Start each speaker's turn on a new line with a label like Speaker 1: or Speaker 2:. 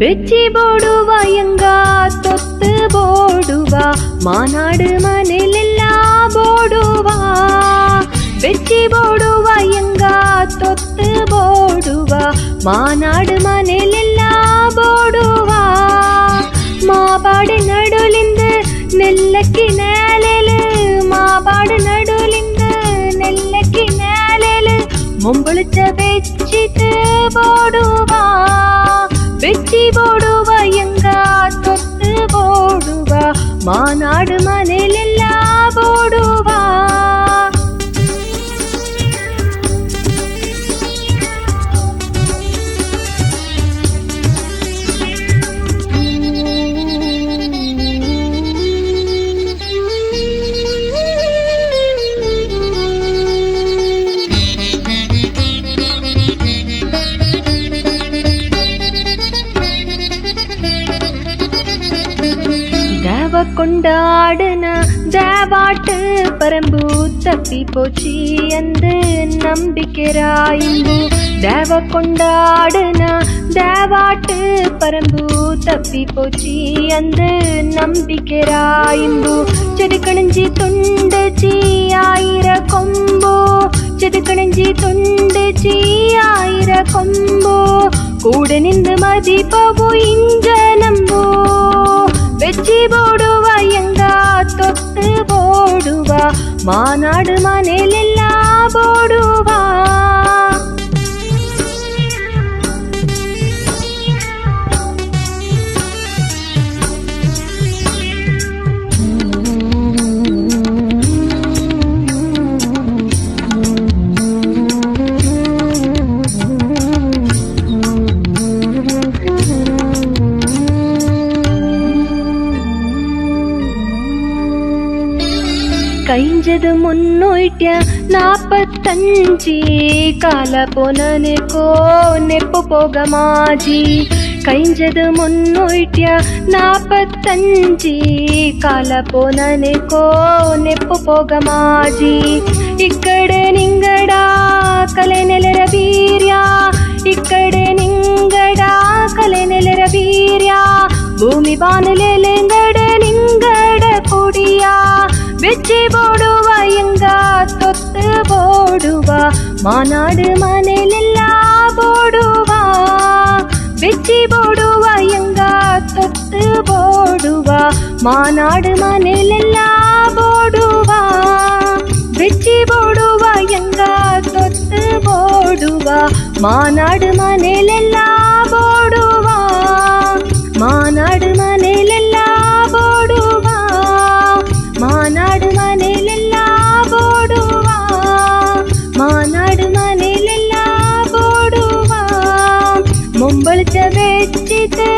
Speaker 1: ಬೆಚ್ಚಿ ಬೋಡುವ ಎಂಗ ತೊತ್ತು ಬೋಡುವ ಮಾನಾಡು ಮನೆಲೆಲ್ಲ ಬೋಡುವ ಬೆಚ್ಚಿ ಬೋಡುವ ಎಂಗ ತೊತ್ತು ಬೋಡುವ ಮಾನಾಡು ಮನೆಲೆಲ್ಲ ಬೋಡುವ மாபாடு நடுலிந்து நெல்லக்கி நேலலு மாபாடு நடுலிந்து நெல்லக்கி நேலலு மும்புளிச்ச வெச்சிட்டு போடுவா மாநாடு மனை தேவ கொண்டாடுன தேவாட்டு பரம்பு தப்பி போச்சு அந்த நம்பிக்கிறாயிம்பு தேவ கொண்டாடுன தேவாட்டு பரம்பு தப்பி போச்சு அந்த நம்பிக்கிறாயிம்பு செடுக்கணிஞ்சி துண்டுச்சி ஆயிர கொம்போ செடுக்கணிஞ்சி துண்டுச்சி ஆயிர கொம்போ கூட நின்று மதிப்பவோ இஞ்ச மாநாடு மானே കൈഞ്ചത് മുന്നൂറ്റ നാപ്പത്തഞ്ച് കാലപൊനനെക്കോ നെപ്പു പോകമാജി കൈഞ്ചത് മുന്നൂറ്റ നാപ്പത്തഞ്ച് കാലപൊനനെക്കോ നെപ്പു പോകമാജി ഇക്കടെ നിങ്ങടാ കലനെലര വീര്യ ഇക്കടെ നിങ്ങടാ കലനെലര വീര്യ ഭൂമി വാനലേലെങ്ക வெச்சி போடுவ எங்க தொத்து போடுவ. மாநாடு மனையிலெல்லா போடுவா. வெச்சி போடுவ எங்க தொத்து போடுவ. மாநாடு மனையிலெல்லா போடுவா. வெச்சி போடுவ எங்க தொத்து போடுவ. மாநாடு மனையிலெல்லா ते